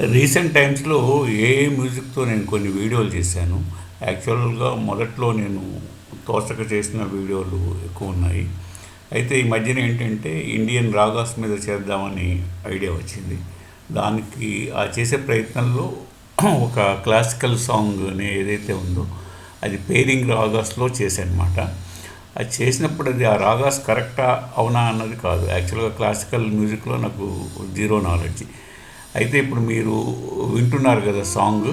Recent టైమ్స్లో ఏ మ్యూజిక్తో నేను కొన్ని వీడియోలు చేశాను. యాక్చువల్గా మొదట్లో నేను తోసక చేసిన వీడియోలు ఎక్కువ ఉన్నాయి. అయితే ఈ మధ్యన ఏంటంటే ఇండియన్ రాగాస్ మీద చేద్దామని ఐడియా వచ్చింది. దానికి ఆ చేసే ప్రయత్నంలో ఒక క్లాసికల్ సాంగ్ అనే ఏదైతే ఉందో అది పేరింగ్ రాగాస్లో చేశానమాట. అది చేసినప్పుడు అది ఆ రాగాస్ కరెక్టా అవునా అన్నది కాదు. యాక్చువల్గా క్లాసికల్ మ్యూజిక్లో నాకు జీరో నాలెడ్జ్. అయితే ఇప్పుడు మీరు వింటున్నారు కదా సాంగ్.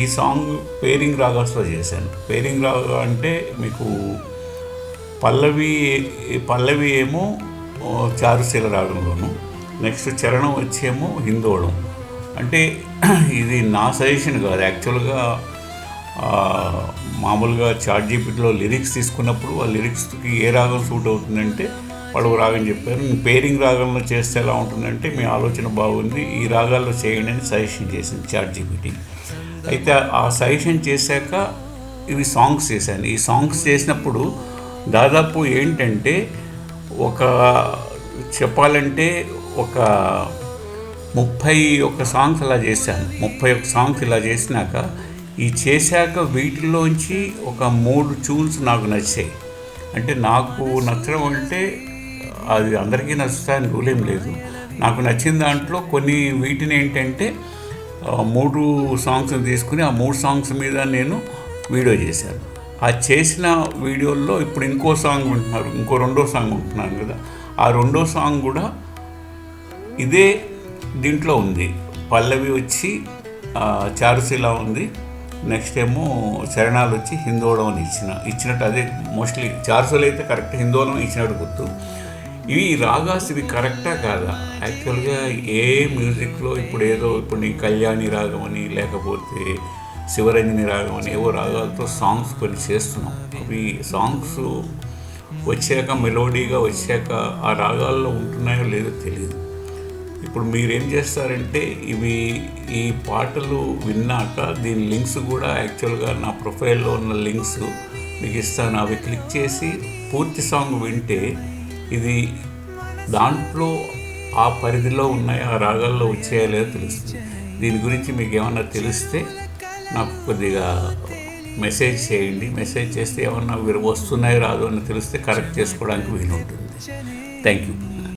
ఈ సాంగ్ పేరింగ్ రాగాస్లో చేశాను. పేరింగ్ రాగా అంటే మీకు పల్లవి పల్లవి ఏమో చారుశీల రాగంలోను నెక్స్ట్ చరణం వచ్చేమో హిందోళం. అంటే ఇది నా సజెషన్ కాదు. యాక్చువల్గా మామూలుగా చాట్ జీపీటీలో లిరిక్స్ తీసుకున్నప్పుడు ఆ లిరిక్స్కి ఏ రాగం సూట్ అవుతుందంటే వాళ్ళు రాగని రాగం చెప్పారు. పేరింగ్ రాగంలో చేస్తే ఎలా ఉంటుందంటే మీ ఆలోచన బాగుంది ఈ రాగాల్లో చేయండి అని సజెషన్ చేసింది చాట్ జీపీటీ అయితే ఆ సజెషన్ చేశాక ఇవి సాంగ్స్ చేశాను. ఈ సాంగ్స్ చేసినప్పుడు దాదాపు ఏంటంటే ఒక చెప్పాలంటే ఒక ముప్పై ఒక సాంగ్స్ అలా చేశాను. ముప్పై ఒక సాంగ్స్ ఇలా చేసినాక ఈ చేశాక వీటిలోంచి ఒక మూడు ట్యూన్స్ నాకు నచ్చాయి. అంటే నాకు నచ్చడం అంటే అది అందరికీ నచ్చుతాయని రూలేం లేదు. నాకు నచ్చిన దాంట్లో కొన్ని వీటిని ఏంటంటే మూడు సాంగ్స్ తీసుకుని ఆ మూడు సాంగ్స్ మీద నేను వీడియో చేశాను. ఆ చేసిన వీడియోల్లో ఇప్పుడు ఇంకో సాంగ్ ఉంటున్నారు ఇంకో రెండో సాంగ్ ఉంటున్నాను కదా. ఆ రెండో సాంగ్ కూడా ఇదే దీంట్లో ఉంది. పల్లవి వచ్చి ఆ, చారుశీల ఉంది. నెక్స్ట్ ఏమో శరణాలు వచ్చి హిందోళం అని ఇచ్చిన ఇచ్చినట్టు అదే మోస్ట్లీ చారుశీల అయితే కరెక్ట్ హిందోళం ఇచ్చినట్టు గుర్తు. ఇవి రాగాస్ ఇవి కరెక్టా కాదా? యాక్చువల్గా ఏ మ్యూజిక్లో ఇప్పుడు ఏదో ఇప్పుడు నీ కళ్యాణి రాగం అని లేకపోతే శివరంజని రాగం అని ఏవో రాగాలతో సాంగ్స్ కొన్ని చేస్తున్నాం. అవి సాంగ్స్ వచ్చాక మెలోడీగా వచ్చాక ఆ రాగాల్లో ఉంటున్నాయో లేదో తెలియదు ఇప్పుడు మీరేం చేస్తారంటే ఇవి ఈ పాటలు విన్నాక దీని లింక్స్ కూడా యాక్చువల్గా నా ప్రొఫైల్లో ఉన్న లింక్స్ మీకు ఇస్తాను. అవి క్లిక్ చేసి పూర్తి సాంగ్ వింటే ఇది దాంట్లో ఆ పరిధిలో ఉన్నాయి ఆ రాగాల్లో వచ్చాయా లేదో తెలుస్తుంది. దీని గురించి మీకు ఏమన్నా తెలిస్తే నాకు కొద్దిగా మెసేజ్ చేయండి. మెసేజ్ చేస్తే ఏమన్నా వీరు వస్తున్నాయో రాదో అని తెలిస్తే కరెక్ట్ చేసుకోవడానికి వీలు ఉంటుంది థ్యాంక్ యూ.